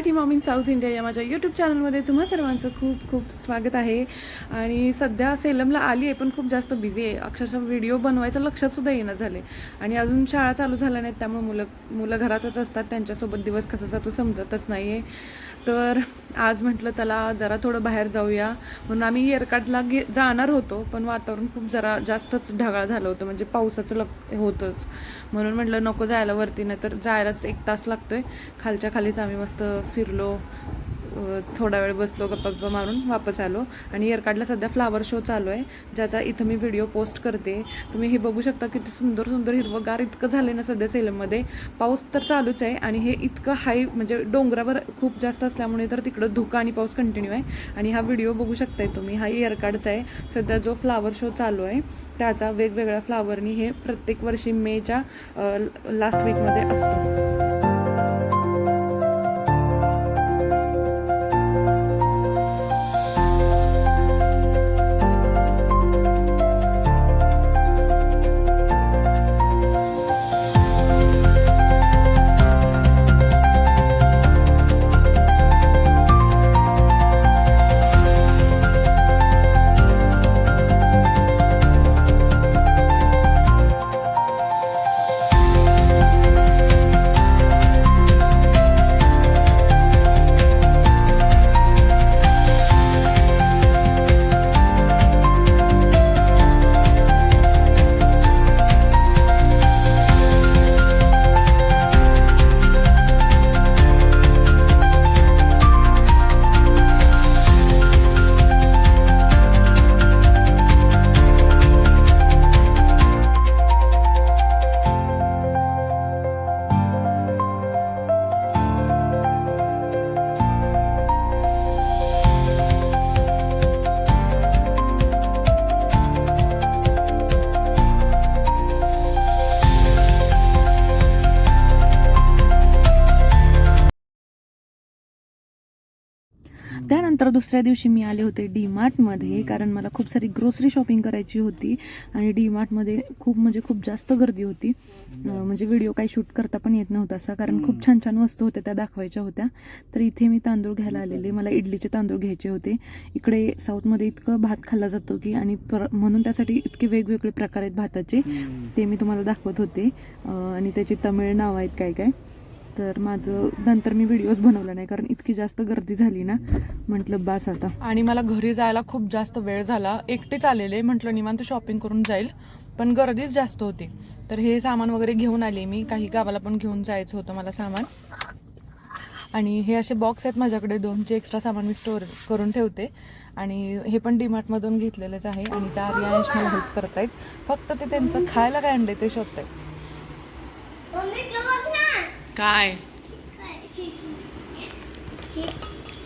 Marathi mom in South India या माझ्या YouTube चॅनलमध्ये तुम्हा सर्वांचं खूप खूप स्वागत आहे. आणि सध्या सेलमला आली आहे पण खूप जास्त बिझी आहे. अक्षरशः व्हिडिओ बनवायचं लक्षात सुद्धा येणं झाले आणि अजून शाळा चालू झाल्या नाहीत त्यामुळे मुलं मुलं घरातच असतात. त्यांच्यासोबत दिवस कसा जातो समजतच नाही आहे तर आज म्हटलं चला जरा थोडं बाहेर जाऊया. म्हणून आम्ही एअरकाटला गे जाणार होतो पण वातावरण खूप जरा जास्तच ढगाळ झालं होतं म्हणजे पावसाचं लग होतंच. म्हणून म्हटलं नको जायला वरती नाही तर जायलाच एक तास लागतो आहे खालच्या खालीच आम्ही मस्त फिरलो थोडा वेळ बसलो गप्पा मारून वापस आलो. आणि एअरकार्डला सध्या फ्लावर शो चालू आहे ज्याचा इथं मी व्हिडिओ पोस्ट करते. तुम्ही हे बघू शकता किती सुंदर सुंदर हिरवंगार इतकं झालं ना सध्या सेलममध्ये पाऊस तर चालूच आहे आणि हे इतकं हाय म्हणजे डोंगरावर खूप जास्त असल्यामुळे तर तिकडं धुकं आणि पाऊस कंटिन्यू आहे. आणि हा व्हिडिओ बघू शकताय तुम्ही. हा एअरकार्डचा आहे. सध्या जो फ्लावर शो चालू आहे त्याचा वेगवेगळ्या फ्लावरनी हे प्रत्येक वर्षी मेच्या लास्ट वीकमध्ये असतो. त्यानंतर दुसऱ्या दिवशी मी आले होते डी मार्टमध्ये कारण मला खूप सारी ग्रोसरी शॉपिंग करायची होती आणि डी मार्टमध्ये खूप म्हणजे खूप जास्त गर्दी होती. म्हणजे व्हिडिओ काही शूट करता पण येत नव्हता असा कारण खूप छान छान वस्तू होत्या त्या दाखवायच्या होत्या. तर इथे मी तांदूळ घ्यायला आलेले मला इडलीचे तांदूळ घ्यायचे होते. इकडे साऊथमध्ये इतकं भात खाल्ला जातो की आणि म्हणून त्यासाठी इतके वेगवेगळे प्रकार आहेत भाताचे ते मी तुम्हाला दाखवत होते. आणि त्याची तमिळ नाव आहेत काय काय. तर माझं नंतर मी व्हिडिओज बनवला नाही कारण इतकी जास्त गर्दी झाली ना. म्हटलं बास आता. आणि मला घरी जायला खूप जास्त वेळ झाला. एकटेच आलेले म्हटलं निवांत शॉपिंग करून जाईल. पण गर्दीच जास्त होती. तर हे सामान वगैरे घेऊन आले मी. काही गावाला पण घेऊन जायचं होतं मला सामान. आणि हे असे बॉक्स आहेत माझ्याकडे. दोनचे एक्स्ट्रा सामान मी स्टोअर करून ठेवते. आणि हे पण डीमार्टमधून घेतलेलंच आहे. आणि त्या आर्यांश मला हेल्प करतायत. फक्त ते त्यांचं खायला काय आणले ते शोधतायत. काय?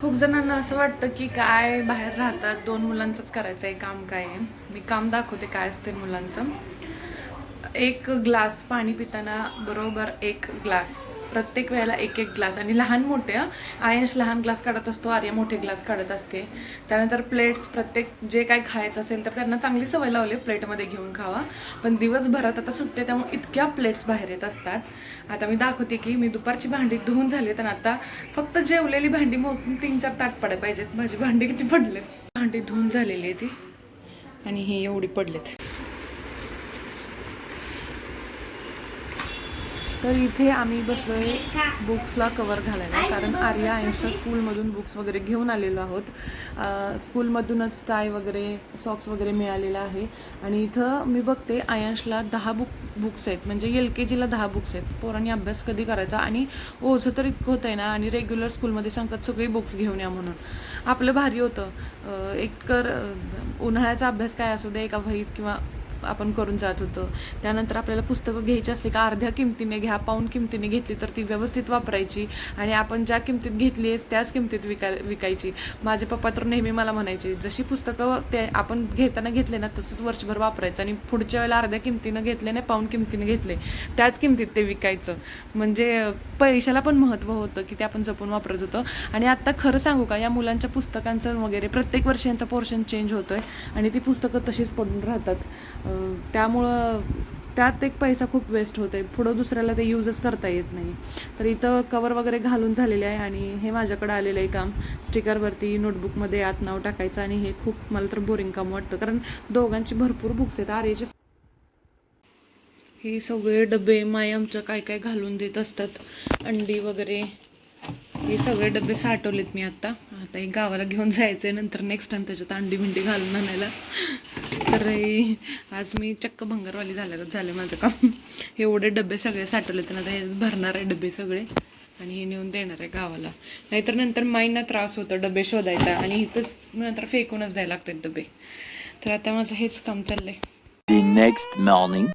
खूप जणांना असं वाटतं की काय बाहेर राहतात. दोन मुलांचंच करायचं आहे काम काय आहे. मी काम दाखवते काय असते मुलांचं. एक ग्लास पाणी पिताना बरोबर एक ग्लास. प्रत्येक वेळेला एक एक ग्लास. आणि लहान मोठे आयश लहान ग्लास काढत असतो आर्या मोठे ग्लास काढत असते. त्यानंतर प्लेट्स प्रत्येक जे काय खायचं असेल तर त्यांना चांगली सवय लावली प्लेटमध्ये घेऊन खावा. पण दिवसभरात आता सुटते त्यामुळे इतक्या प्लेट्स बाहेर येत असतात. आता मी दाखवते की मी दुपारची भांडी धुवून झाली तर आता फक्त जेवलेली भांडी मोजून तीन चार ताट पडायला पाहिजेत. माझी भांडी किती पडलेत? भांडी धुवून झालेली आहे ती आणि ही एवढी पडलेत. तर इथे आम्ही बसलोय बुक्सला कवर घालायला. कारण आर्या आयुष्या स्कूलमधून बुक्स वगैरे घेऊन आलेलो आहोत. स्कूलमधूनच टाय वगैरे सॉक्स वगैरे मिळालेला आहे. आणि इथं मी बघते आयांशला दहा बुक बुक्स आहेत. म्हणजे एल के जीला दहा बुक्स आहेत. पोरांनी अभ्यास कधी करायचा? आणि ओझं तर इतकं होतं आहे ना आणि रेग्युलर स्कूलमध्ये सांगतात सगळी बुक्स घेऊन या म्हणून. आपलं भारी होतं. अं, एक उन्हाळ्याचा अभ्यास काय असू दे एका वहीत किंवा आपण करून जात होतो. त्यानंतर आपल्याला पुस्तकं घ्यायची असली का अर्ध्या किमतीने घ्या पाऊन किमतीने घेतली तर ती व्यवस्थित वापरायची आणि आपण ज्या किमतीत घेतली आहे त्याच किमतीत विकाय विकायची. माझे पप्पा तर नेहमी मला म्हणायचे जशी पुस्तकं ते आपण घेताना घेतले ना तसंच वर्षभर वापरायचं आणि पुढच्या वेळेला अर्ध्या किमतीनं घेतले नाही पाऊन किमतीने घेतले त्याच किमतीत ते विकायचं. म्हणजे पैशाला पण महत्त्व होतं की ते आपण जपून वापरत होतो. आणि आत्ता खरं सांगू का या मुलांच्या पुस्तकांचं वगैरे प्रत्येक वर्षी यांचा पोर्शन चेंज होतो आहे आणि ती पुस्तकं तशीच पडून राहतात. त्यामुळं त्यात एक पैसा खूप वेस्ट होतो आहे पुढं दुसऱ्याला ते यूजच करता येत नाही. तर इथं कवर वगैरे घालून झालेले आहे आणि हे माझ्याकडे आलेलं आहे काम. स्टिकरवरती नोटबुकमध्ये आत नाव टाकायचं आणि हे खूप मला तर बोरिंग काम वाटतं. कारण दोघांची भरपूर बुक्स आहेत. आर्याचे हे सगळे डबे माय आमचं काय काय घालून देत असतात. अंडी वगैरे. हे सगळे डबे साठवलेत मी आता. आता एक गावाला घेऊन जायचं आहे नंतर नेक्स्ट टाइम त्याच्यात अंडी बिंडी घालून आणायला. तर हे आज मी चक्क भंगारवाली झालं झालं माझं काम. एवढे डबे सगळे साठवलेत तर आता हे भरणार आहे डबे सगळे. आणि हे नेऊन देणार आहे गावाला. नाहीतर नंतर माईंना त्रास होतो डबे शोधायचा आणि इथंच नंतर फेकूनच द्यायला लागतात डबे. तर आता माझं हेच काम चाललंय. नेक्स्ट मॉर्निंग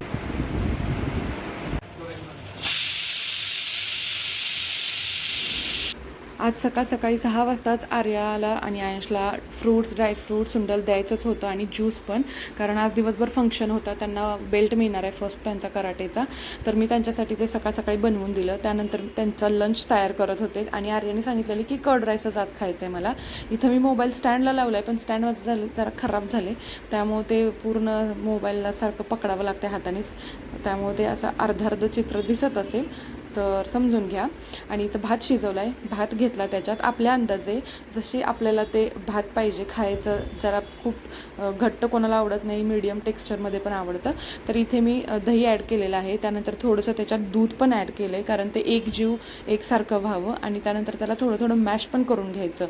आज सकाळ सकाळी सहा वाजताच आर्याला आणि आयंशला फ्रूट्स ड्रायफ्रूट सुंडल द्यायचंच होतं आणि ज्यूस पण. कारण आज दिवसभर फंक्शन होता त्यांना बेल्ट मिळणार आहे फर्स्ट त्यांचा कराटेचा. तर मी त्यांच्यासाठी ते सकाळ सकाळी बनवून दिलं. त्यानंतर त्यांचा लंच तयार करत होते आणि आर्याने सांगितलेलं की कर्ड राईसच आज खायचं आहे मला. इथं मी मोबाईल स्टँडला लावला आहे पण स्टँड माझं झालं जरा खराब झाले. त्यामुळे ते पूर्ण मोबाईलला सारखं पकडावं लागतं हातानेच. त्यामुळे ते असं अर्ध अर्ध चित्र दिसत असेल. तर समजून घ्या. आणि इथं भात शिजवला आहे भात घेतला त्याच्यात आपल्या अंदाजे जसे आपल्याला ते भात पाहिजे खायचं जरा खूप घट्ट कोणाला आवडत नाही मीडियम टेक्स्चरमध्ये पण आवडतं. तर इथे मी दही ॲड केलेलं आहे. त्यानंतर थोडंसं त्याच्यात दूध पण ॲड केलं आहे कारण ते एक जीव एकसारखं व्हावं आणि त्यानंतर त्याला थोडं थोडं मॅश पण करून घ्यायचं.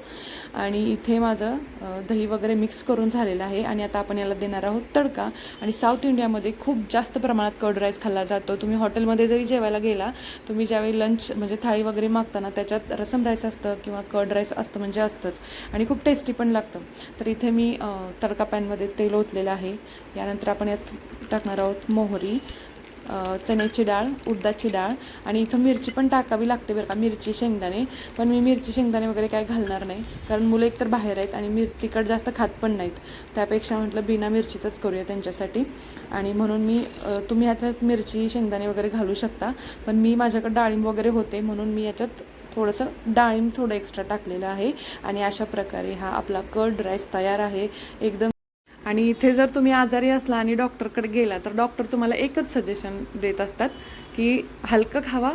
आणि इथे माझं दही वगैरे मिक्स करून झालेलं आहे आणि आता आपण याला देणार आहोत तडका. आणि साऊथ इंडियामध्ये खूप जास्त प्रमाणात कर्ड राईस खाल्ला जातो. तुम्ही हॉटेलमध्ये जरी जेवायला गेला तर तुम्ही ज्यावेळी लंच म्हणजे थाळी वगैरे मागताना त्याच्यात रसम राईस असतं किंवा कर्ड राईस असतं म्हणजे असतंच. आणि खूप टेस्टी पण लागतं. तर इथे मी तडका पॅनमध्ये तेल ओतलेलं आहे. यानंतर आपण यात टाकणार आहोत मोहरी. चण्याची डाळ उडदाची डाळ आणि इथं मिरची पण टाकावी लागते बरं का मिरची शेंगदाणे. पण मी मिरची शेंगदाणे वगैरे काय घालणार नाही कारण मुलं एकतर बाहेर आहेत आणि मिर तिखट जास्त खात पण नाहीत. त्यापेक्षा म्हटलं बिना मिरचीचंच करूया त्यांच्यासाठी. आणि म्हणून मी तुम्ही याच्यात मिरची शेंगदाणे वगैरे घालू शकता पण मी माझ्याकडे डाळिंब वगैरे होते म्हणून मी याच्यात थोडंसं डाळिंब थोडं एक्स्ट्रा टाकलेलं आहे. आणि अशा प्रकारे हा आपला कर्ड राईस तयार आहे. एकदम आणि इथे जर तुम्ही आजारी असला आणि डॉक्टरकडे गेला तर डॉक्टर तुम्हाला एकच सजेशन देत असतात की हलकं खावा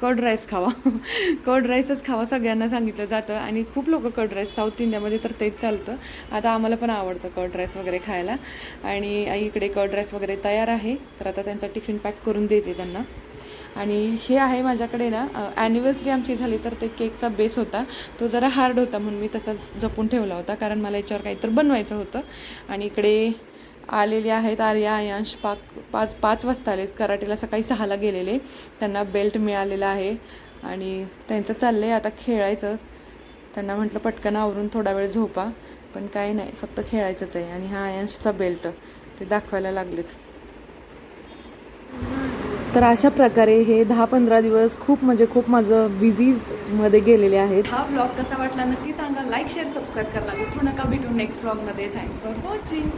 कर्ड राईस खावा. कर्ड राईसच खावा सगळ्यांना सांगितलं जातं आणि खूप लोक कर्ड राईस साऊथ इंडियामध्ये तर तेच चालतं. आता आम्हाला पण आवडतं कर्ड राईस वगैरे खायला. आणि इकडे कर्ड राईस वगैरे तयार आहे तर आता त्यांचा टिफिन पॅक करून देते त्यांना. आणि हे आहे माझ्याकडे ना ॲनिव्हर्सरी आमची झाली तर ते केकचा बेस होता. तो जरा हार्ड होता म्हणून मी तसाच जपून ठेवला होता कारण मला याच्यावर काहीतरी बनवायचं होतं. आणि इकडे आलेले आहेत आर्या आयांश पाक पाच पाच वाजता आलेत. कराटेला सकाळी सहाला गेलेले. त्यांना बेल्ट मिळालेला आहे. आणि त्यांचं चाललं आहे आता खेळायचं. त्यांना म्हटलं पटकन आवरून थोडा वेळ झोपा. पण काही नाही फक्त खेळायचंच आहे. आणि हा आयांशचा बेल्ट ते दाखवायला लागलेच तर अशा प्रकारे हे दहा पंधरा दिवस खूप म्हणजे खूप माझं बिझीजमध्ये गेलेले आहेत. हा ब्लॉग कसा वाटला नक्की सांगा. लाईक शेअर सबस्क्राईब करायला विसरू नका. भेटू नेक्स्ट ब्लॉगमध्ये थँक्स फॉर वॉचिंग